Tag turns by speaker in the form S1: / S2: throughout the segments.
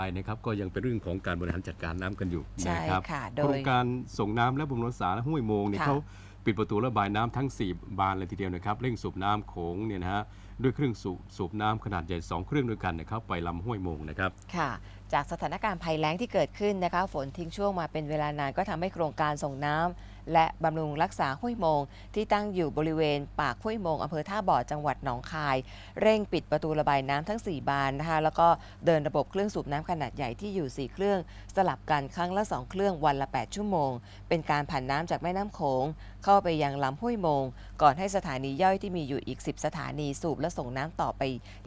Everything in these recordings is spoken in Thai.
S1: ายนะครับก็ยังเป็นเรื่องของการบริหารจัดการน้ำกันอยู่
S2: ใช่
S1: นะครับ
S2: ค่ะโด
S1: โคร
S2: ย
S1: งการส่งน้ำและบำรุงรักษาห้วยโมงเนี่ย
S2: ค่ะ
S1: เขาปิดประตูระบายน้ำทั้ง 4 บานเลยทีเดียวนะครับเร่งสูบน้ำโขงเนี่ยนะฮะด้วยเครื่องสูบสูบน้ำขนาดใหญ่ 2 เครื่องด้วยกันนะครับไปลำห้วยโมงนะครับ
S2: ค่ะ จากสถานการณ์ภัยแล้งที่เกิดขึ้นนะคะฝนทิ้งช่วงมาเป็นเวลานานก็ทำให้โครงการส่งน้ำ และบำรุงรักษาห้วยโมง ที่ตั้งอยู่บริเวณปากห้วยโมงอำเภอท่าบ่อจังหวัดหนองคาย เร่งปิดประตูระบายน้ำทั้ง 4 บานนะคะแล้วก็เดินระบบเครื่องสูบน้ำขนาดใหญ่ที่อยู่ 4 เครื่อง สลับกันครั้งละ 2 เครื่องวันละ 8 ชั่วโมง เป็นการผ่านน้ำจากแม่น้ำโขง เข้าไปยังลำห้วยโมง ก่อนให้สถานีย่อยที่มีอยู่อีก 10 สถานีสูบและส่งน้ำต่อไป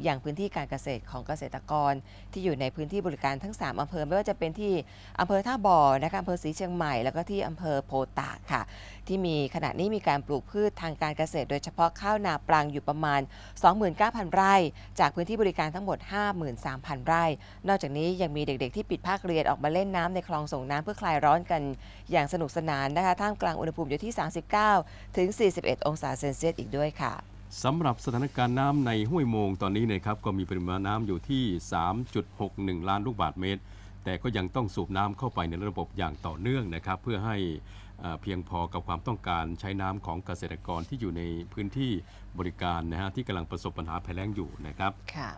S2: ยังพื้นที่การเกษตรของเกษตรกร ที่อยู่ในพื้นที่บริการทั้ง 3อำเภอไม่ว่าจะเป็นที่อำเภอท่าบ่อนะคะอำเภอศรีเชียงใหม่แล้วก็ที่อำเภอโพตากค่ะ ที่มีขณะนี้มีการปลูกพืชทางการเกษตร โดยเฉพาะข้าวนาปรังอยู่ประมาณ 29,000 ไร่ จากพื้นที่บริการทั้งหมด 53,000 ไร่ นอกจากนี้ยังมีเด็กๆที่ปิดภาคเรียนออกมาเล่นน้ำในคลองส่งน้ำเพื่อคลายร้อนกัน อย่างสนุกสนานนะคะท่ามกลางอุณหภูมิอยู่ที่ 39 ถึง 41 องศาเซนเซียสอีกด้วยค่ะ
S1: สำหรับสถานการณ์น้ำในห้วยโมงตอนนี้นะครับก็มีปริมาณน้ำอยู่ที่ 3.61 ล้านลูกบาศก์เมตร แต่ก็ยังต้องสูบน้ำเข้าไปในระบบอย่างต่อเนื่องนะครับ เพื่อให้เพียงพอกับความต้องการใช้น้ำของเกษตรกรที่อยู่ในพื้นที่บริการนะฮะที่กำลังประสบปัญหาภัยแล้งอยู่นะครับ
S2: ค่ะ